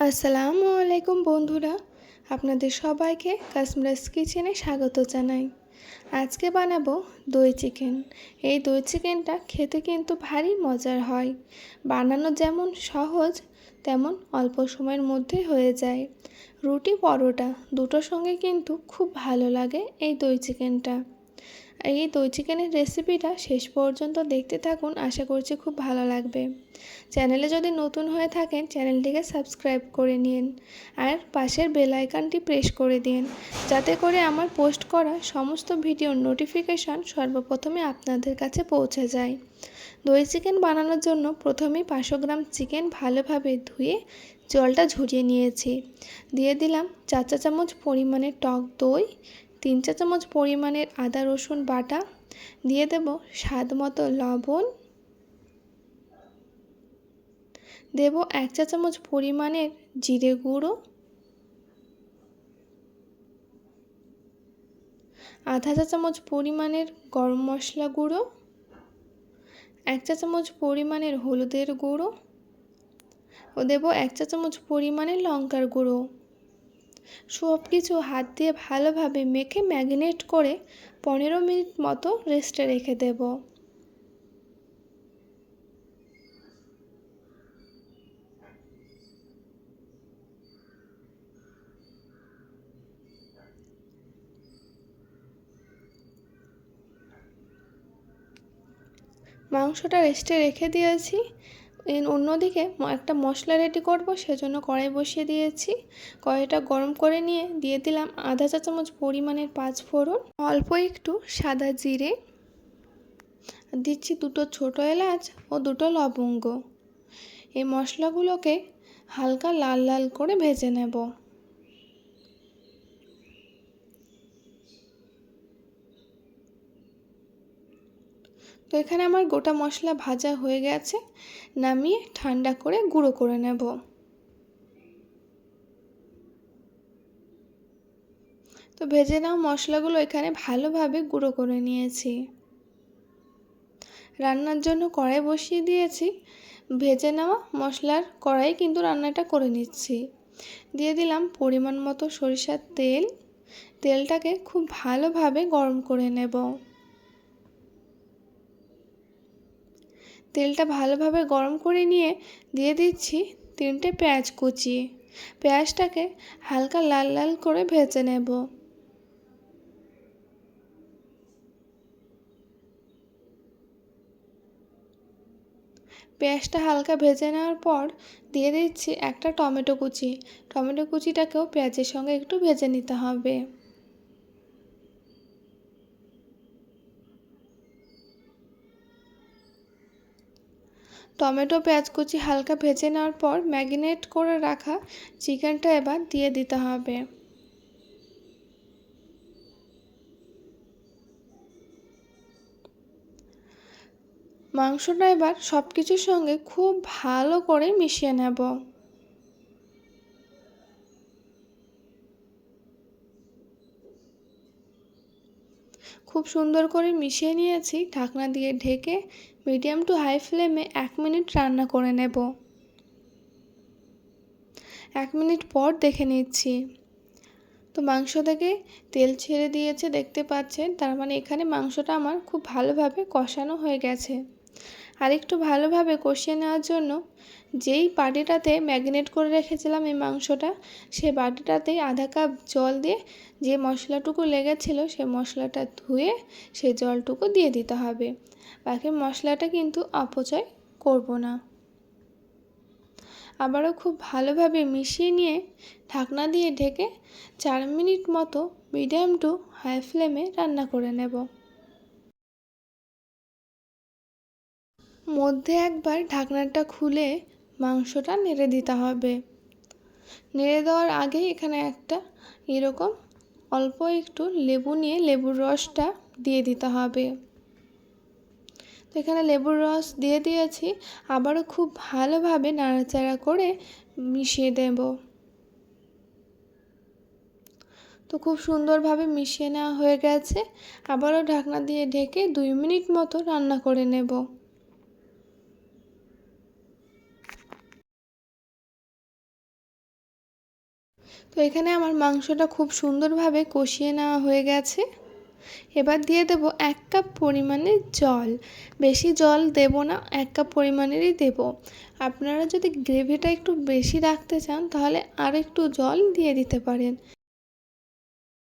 আসসালামু আলাইকুম বন্ধুরা, আপনাদের সবাইকে কাশ্মীরাস কিচেনে স্বাগত জানাই। আজকে বানাবো দই চিকেন। এই দই চিকেনটা খেতে কিন্তু ভারী মজার হয়। বানানো যেমন সহজ, তেমন অল্প সময়ের মধ্যে হয়ে যায়। রুটি পরোটা দুটোর সঙ্গে কিন্তু খুব ভালো লাগে এই দই চিকেনটা। এই দই চিকেনের রেসিপিটা শেষ পর্যন্ত দেখতে থাকুন। আশা করছি খুব ভালো লাগবে। চ্যানেলে যদি নতুন হয়ে থাকেন, চ্যানেলটিকে সাবস্ক্রাইব করে নিন আর পাশের বেল আইকনটি প্রেস করে দিন। যাতে করে আমার পোস্ট করা সমস্ত ভিডিওর নোটিফিকেশান সর্বপ্রথমে আপনাদের কাছে পৌঁছে যায়। দই চিকেন বানানোর জন্য প্রথমেই পাঁচশো গ্রাম চিকেন ভালোভাবে ধুয়ে জলটা ঝরিয়ে নিয়েছি। দিয়ে দিলাম চার চা চামচ পরিমাণে টক দই তিন চা চামচ পরিমাণের আদা, রসুন বাটা, দিয়ে দেব স্বাদ মতো লবণ। দেব এক চা চামচ পরিমাণের জিরে গুঁড়ো। আধা চা চামচ পরিমাণের গরম মশলা গুঁড়ো। এক চা চামচ পরিমাণের হলুদের গুঁড়ো। ও দেব এক চা চামচ পরিমাণের লঙ্কার গুঁড়ো। সব কিছু হাত দিয়ে ভালোভাবে মেখে ম্যাগনেট করে পনেরো মিনিট মতো রেস্টে রেখে দেব। মাংসটা রেস্টে রেখে দিয়েছি। অন্যদিকে একটা মশলা রেডি করব, সেজন্য কড়াই বসিয়ে দিয়েছি। কড়াইটা গরম করে নিয়ে দিয়ে দিলাম আধা চা চামচ পরিমাণের পাঁচ ফোড়ন, অল্প একটু সাদা জিরে, দিচ্ছি দুটো ছোট এলাচ ও দুটো লবঙ্গ। এই মশলাগুলোকে হালকা লাল লাল করে ভেজে নেব। তো এখানে আমার গোটা মশলা ভাজা হয়ে গেছে, নামিয়ে ঠান্ডা করে গুঁড়ো করে নেব। তো ভেজে নেওয়া মশলাগুলো এখানে ভালোভাবে গুঁড়ো করে নিয়েছি। রান্নার জন্য কড়াই বসিয়ে দিয়েছি, ভেজে নেওয়া মশলার কড়াই কিন্তু রান্নাটা করে নিচ্ছি। দিয়ে দিলাম পরিমাণ মতো সরিষার তেল, তেলটাকে খুব ভালোভাবে গরম করে নেব। তেলটা ভালোভাবে গরম করে নিয়ে দিয়ে দিচ্ছি তিনটে পেঁয়াজ কুচি। পেঁয়াজটাকে হালকা লাল লাল করে ভেজে নেব। পেঁয়াজটা হালকা ভেজে নেওয়ার পর দিয়ে দিচ্ছি একটা টমেটো কুচি। টমেটো কুচিটাকেও পেঁয়াজের সঙ্গে একটু ভেজে নিতে হবে। টমেটো পেঁয়াজ কুচি হালকা ভেজে নেওয়ার পর ম্যাগিনেট করে রাখা চিকেনটা এবার দিয়ে দিতে হবে। মাংসটা এবার সব কিছুর সঙ্গে খুব ভালো করে মিশিয়ে নেব। খুব সুন্দর করে মিশিয়ে নিয়েছি। ঢাকনা দিয়ে ঢেকে মিডিয়াম টু হাই ফ্লেমে এক মিনিট রান্না করে নেব। এক মিনিট পর দেখে নিচ্ছি। তো মাংস থেকে তেল ছেড়ে দিয়েছে, দেখতে পাচ্ছেন? তার মানে এখানে মাংসটা আমার খুব ভালোভাবে কষানো হয়ে গেছে। আর একটু ভালোভাবে কষিয়ে নেওয়ার জন্য যেই বাটিটাতে ম্যাগনেট করে রেখেছিলাম এই মাংসটা সেই বাটিটাতে আধা কাপ জল দিয়ে যে মশলাটুকু লেগেছিল সে মশলাটা ধুয়ে সেই জলটুকু দিয়ে দিতে হবে। বাকি মশলাটা কিন্তু অপচয় করব না। আবারও খুব ভালোভাবে মিশিয়ে নিয়ে ঢাকনা দিয়ে ঢেকে চার মিনিট মতো মিডিয়াম টু হাই ফ্লেমে রান্না করে নেব। মধ্যে একবার ঢাকনাটা খুলে মাংসটা নেড়ে দিতে হবে। নেড়ে দেওয়ার আগে এখানে একটা এরকম অল্প একটু লেবু নিয়ে লেবুর রসটা দিয়ে দিতে হবে। তো এখানে লেবুর রস দিয়ে দিয়েছি, আবারও খুব ভালোভাবে নাড়াচাড়া করে মিশিয়ে দেব। তো খুব সুন্দরভাবে মিশিয়ে নেওয়া হয়ে গেছে, আবারও ঢাকনা দিয়ে ঢেকে দুই মিনিট মতো রান্না করে নেব। তো এখানে আমার মাংসটা খুব সুন্দরভাবে কষিয়ে নেওয়া হয়ে গেছে। এবার দিয়ে দেব এক কাপ পরিমাণে জল। বেশি জল দেব না, এক কাপ পরিমাণেরই দেব। আপনারা যদি গ্রেভিটা একটু বেশি রাখতে চান, তাহলে আর একটু জল দিয়ে দিতে পারেন।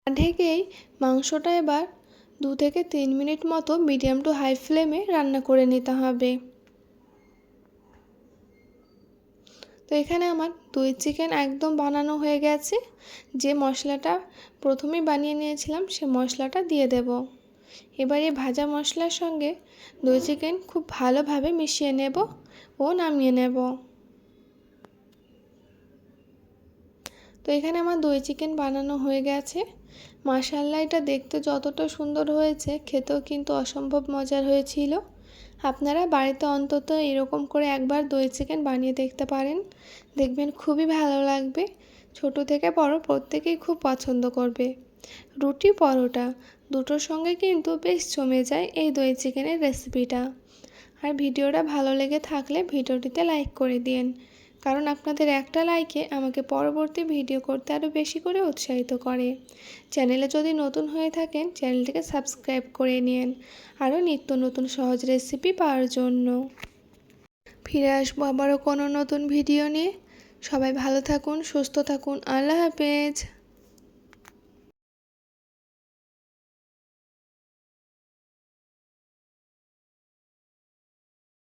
ঢেকেই মাংসটা এবার দু থেকে তিন মিনিট মতো মিডিয়াম টু হাই ফ্লেমে রান্না করে নিতে হবে। তো এখানে আমার দই চিকেন একদম বানানো হয়ে গেছে। যে মশলাটা প্রথমেই বানিয়ে নিয়েছিলাম, সে মশলাটা দিয়ে দেব। এবার ভাজা মশলার সঙ্গে দই চিকেন খুব ভালোভাবে মিশিয়ে নেব ও নামিয়ে নেব। তো এখানে আমার দই চিকেন বানানো হয়ে গেছে। মাসাল্লা এটা দেখতে যতটা সুন্দর হয়েছে, খেতেও কিন্তু অসম্ভব মজার হয়েছিল। আপনারা বাড়িতে অন্তত এরকম করে একবার দই চিকেন বানিয়ে দেখতে পারেন। দেখবেন খুবই ভালো লাগবে। ছোট থেকে বড় প্রত্যেকেই খুব পছন্দ করবে। রুটি পরোটা দুটোর সঙ্গে কিন্তু বেশ জমে যায় এই দই চিকেনের রেসিপিটা আর ভিডিওটা ভালো লেগে থাকলে ভিডিওটিতে লাইক করে দিন কারণ আপনাদের একটা লাইকে আমাকে পরবর্তী ভিডিও করতে আরও বেশি করে উৎসাহিত করে। চ্যানেলে যদি নতুন হয়ে থাকেন চ্যানেলটিকে সাবস্ক্রাইব করে নিন আরও নিত্য নতুন সহজ রেসিপি পাওয়ার জন্য। ফিরে আসব আবারও কোনো নতুন ভিডিও নিয়ে। সবাই ভালো থাকুন, সুস্থ থাকুন। আল্লাহ হাফেজ।